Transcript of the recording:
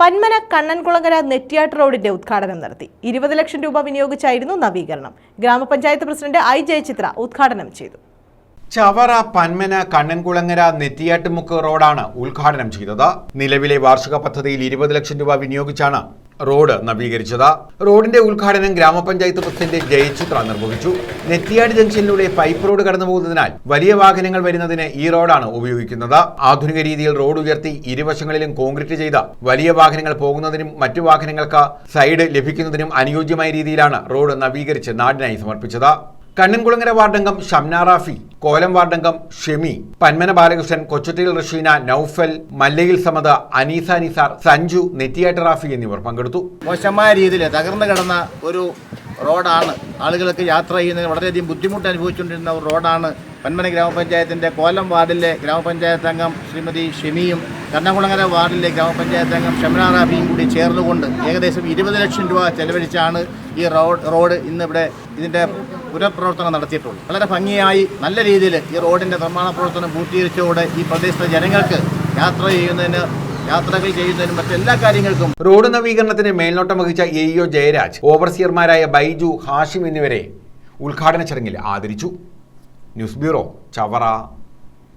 പന്മന കണ്ണൻകുളങ്ങര നെറ്റിയാട്ട് റോഡിന്റെ ഉദ്ഘാടനം നടത്തി. ഇരുപത് ലക്ഷം രൂപ വിനിയോഗിച്ചായിരുന്നു നവീകരണം. ഗ്രാമപഞ്ചായത്ത് പ്രസിഡന്റ് ഐ ജയചിത്ര ഉദ്ഘാടനം ചെയ്തു. ചവറ പന്മന കണ്ണൻകുളങ്ങര നെറ്റിയാട്ടുമുക്ക് റോഡാണ് ഉദ്ഘാടനം ചെയ്തത്. നിലവിലെ വാർഷിക പദ്ധതിയിൽ ഇരുപത് ലക്ഷം രൂപ വിനിയോഗിച്ചാണ് റോഡ് നവീകരിച്ചത്. റോഡിന്റെ ഉദ്ഘാടനം ഗ്രാമപഞ്ചായത്ത് പ്രസിഡന്റ് ജയചിത്ര നിർവഹിച്ചു. നെറ്റിയാട് ജംഗ്ഷനിലൂടെ പൈപ്പ് റോഡ് കടന്നുപോകുന്നതിനാൽ വലിയ വാഹനങ്ങൾ വരുന്നതിന് ഈ റോഡാണ് ഉപയോഗിക്കുന്നത്. ആധുനിക രീതിയിൽ റോഡ് ഉയർത്തി ഇരുവശങ്ങളിലും കോൺക്രീറ്റ് ചെയ്ത വലിയ വാഹനങ്ങൾ പോകുന്നതിനും മറ്റു വാഹനങ്ങൾക്ക് സൈഡ് ലഭിക്കുന്നതിനും അനുയോജ്യമായ രീതിയിലാണ് റോഡ് നവീകരിച്ച് നാടിനായി സമർപ്പിച്ചത്. കണ്ണൻകുളങ്ങര വാർഡംഗം ഷംന റാഫി കോലം വാർഡംഗം ഷെമി പന്മന ബാലകൃഷ്ണൻ കൊച്ചുട്ടിയിൽ റഷീന നൌഫൽ മല്ലയിൽ സമത അനീസ നിസാർ സഞ്ജു നെറ്റിയാട്ട് റാഫി എന്നിവർ പങ്കെടുത്തു. മോശമായ രീതിയിൽ തകർന്നു കിടന്ന ഒരു റോഡാണ്. ആളുകൾക്ക് യാത്ര ചെയ്യുന്നതിന് വളരെയധികം ബുദ്ധിമുട്ട് അനുഭവിച്ചുകൊണ്ടിരുന്ന ഒരു റോഡാണ് പന്മന ഗ്രാമപഞ്ചായത്തിന്റെ കോലം വാർഡിലെ ഗ്രാമപഞ്ചായത്ത് അംഗം ശ്രീമതി ഷെമിയും കർണകുളങ്ങര വാർഡിലെ ഗ്രാമപഞ്ചായത്ത് അംഗം ഷംന റാബിയും കൂടി ചേർന്നുകൊണ്ട് ഏകദേശം ഇരുപത് ലക്ഷം രൂപ ചെലവഴിച്ചാണ് ഈ റോഡ് റോഡ് ഇന്നിവിടെ ഇതിന്റെ പുനഃപ്രവർത്തനം നടത്തിയിട്ടുള്ളത്. വളരെ ഭംഗിയായി നല്ല രീതിയിൽ ഈ റോഡിന്റെ നിർമ്മാണ പ്രവർത്തനം പൂർത്തീകരിച്ചതോടെ ഈ പ്രദേശത്തെ ജനങ്ങൾക്ക് യാത്ര ചെയ്യുന്നതിന് യാത്രകൾ ചെയ്യുന്നതിനും മറ്റെല്ലാ കാര്യങ്ങൾക്കും റോഡ് നവീകരണത്തിന് മേൽനോട്ടം വഹിച്ച എ ഇഒ ജയരാജ് ഓവർസിയർമാരായ ബൈജു ഹാഷിം എന്നിവരെ ഉദ്ഘാടന ചടങ്ങിൽ ആദരിച്ചു. News bureau Chavara.